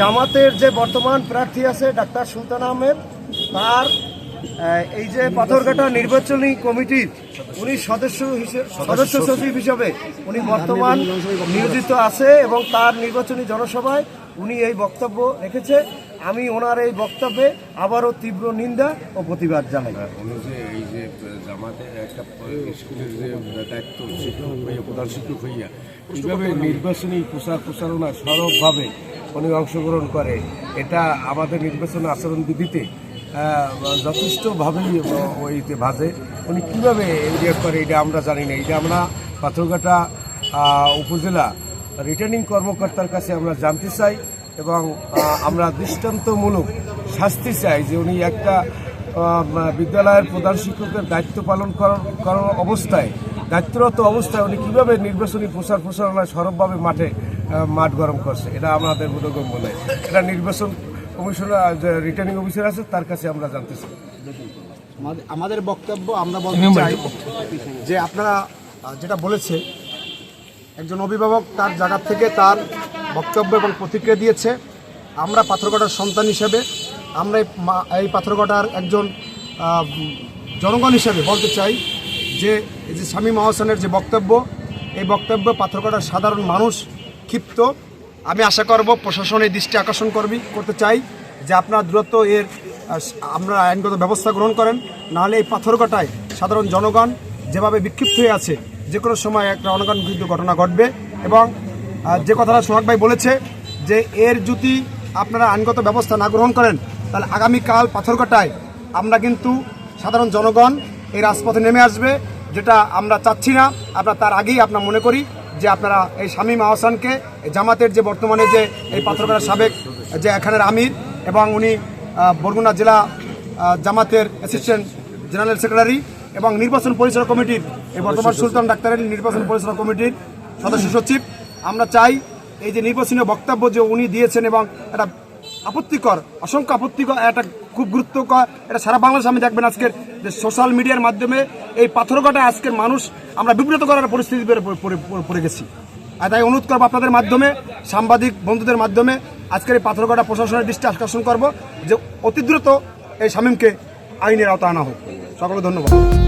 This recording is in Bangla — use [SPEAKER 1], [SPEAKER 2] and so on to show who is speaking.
[SPEAKER 1] জামাতের যে বর্তমান প্রার্থী আছে ডাক্তার সুলতান আহমেদ তার এই যে পাথরঘাটা নির্বাচনী কমিটির উনি সদস্য হিসেবে সদস্য সচিব। হিসেবে উনি বর্তমান নিয়োজিত আছে এবং তার নির্বাচনী জনসভায় উনি এই বক্তব্য রেখেছে। আমি ওনার এই বক্তব্যে আবারও তীব্র নিন্দা ও প্রতিবাদ জানাই।
[SPEAKER 2] উনি যে এই যে জামাতের একটা স্কুলের যে দায়িত্ব শিক্ষক হইয়া, প্রধান শিক্ষক হইয়া কীভাবে নির্বাচনী প্রচার প্রচারণা সরবভাবে উনি অংশগ্রহণ করে, এটা আমাদের নির্বাচন আচরণ বিধিতে যথেষ্টভাবেই ওইতে ভাজে উনি কীভাবে ইয়ে করে, এটা আমরা জানি না। এটা আমরা পাথরঘাটা উপজেলা রিটার্নিং কর্মকর্তার কাছে আমরা জানতে চাই। এবং আমরা দৃষ্টান্তমূলক শাস্তি চাই যে উনি একটা বিদ্যালয়ের প্রধান শিক্ষকের দায়িত্ব পালন করার অবস্থায় দায়িত্বরত অবস্থায় উনি কীভাবে নির্বাচনী প্রচার প্রচারণায় সরবভাবে মাঠে মাঠ গরম করছে এটা আমাদের বোধগম্য নয়। এটা নির্বাচন কমিশনার যে রিটার্নিং অফিসার আছে তার কাছে আমরা জানতে চাই।
[SPEAKER 3] আমাদের- আমাদের বক্তব্য আমরা বলতে চাই যে আপনারা যেটা বলেছে একজন অভিভাবক তার জায়গা থেকে তার বক্তব্য এবং প্রতিক্রিয়া দিয়েছে। আমরা পাথরঘাটার সন্তান হিসেবে, আমরা এই পাথরঘাটার একজন জনগণ হিসেবে বলতে চাই যে, এই যে স্বামী মহাসনের যে বক্তব্য, এই বক্তব্য পাথরঘাটার সাধারণ মানুষ ক্ষিপ্ত। আমি আশা করব প্রশাসন এই দৃষ্টি আকর্ষণ করবি, করতে চাই যে আপনারা দ্রুত এর আমরা আইনগত ব্যবস্থা গ্রহণ করেন, নাহলে এই পাথরঘাটায় সাধারণ জনগণ যেভাবে বিক্ষিপ্ত হয়ে আছে যে কোনো সময় একটা অনগানকৃত ঘটনা ঘটবে এবং যে কথাটা সোহাগ ভাই বলেছে যে এর যদি আপনারা আইনগত ব্যবস্থা না গ্রহণ করেন, তাহলে আগামীকাল পাথরঘাটায় আমরা কিন্তু সাধারণ জনগণ এই রাজপথে নেমে আসবে, যেটা আমরা চাচ্ছি না। আমরা তার আগেই আপনার মনে করি যে আপনারা এই শামীম আহসানকে জামাতের যে বর্তমানে যে এই পাথরঘাটার সাবেক যে এখানের আমির এবং উনি বরগুনা জেলা জামাতের অ্যাসিস্ট্যান্ট জেনারেল সেক্রেটারি এবং নির্বাচন পরিচালনা কমিটির, এই বর্তমান সুলতান ডাক্তারের নির্বাচন পরিচালনা কমিটির সদস্য সচিব। আমরা চাই এই যে নির্বাচনী বক্তব্য যে উনি দিয়েছেন এবং একটা আপত্তিকর অসংখ্য আপত্তিকর একটা খুব গুরুত্বকর, এটা সারা বাংলাদেশ আমি দেখবেন আজকের যে সোশ্যাল মিডিয়ার মাধ্যমে এই পাথরঘাটা আজকের মানুষ আমরা বিব্রত করার পরিস্থিতি পড়ে- গেছি। আর তাই অনুরোধ করব আপনাদের মাধ্যমে, সাংবাদিক বন্ধুদের মাধ্যমে আজকের এই পাথরঘাটা প্রশাসনের দৃষ্টি আকর্ষণ করব যে অতি দ্রুত এই শামীমকে আইনের আওতা আনা হোক। সকলে ধন্যবাদ।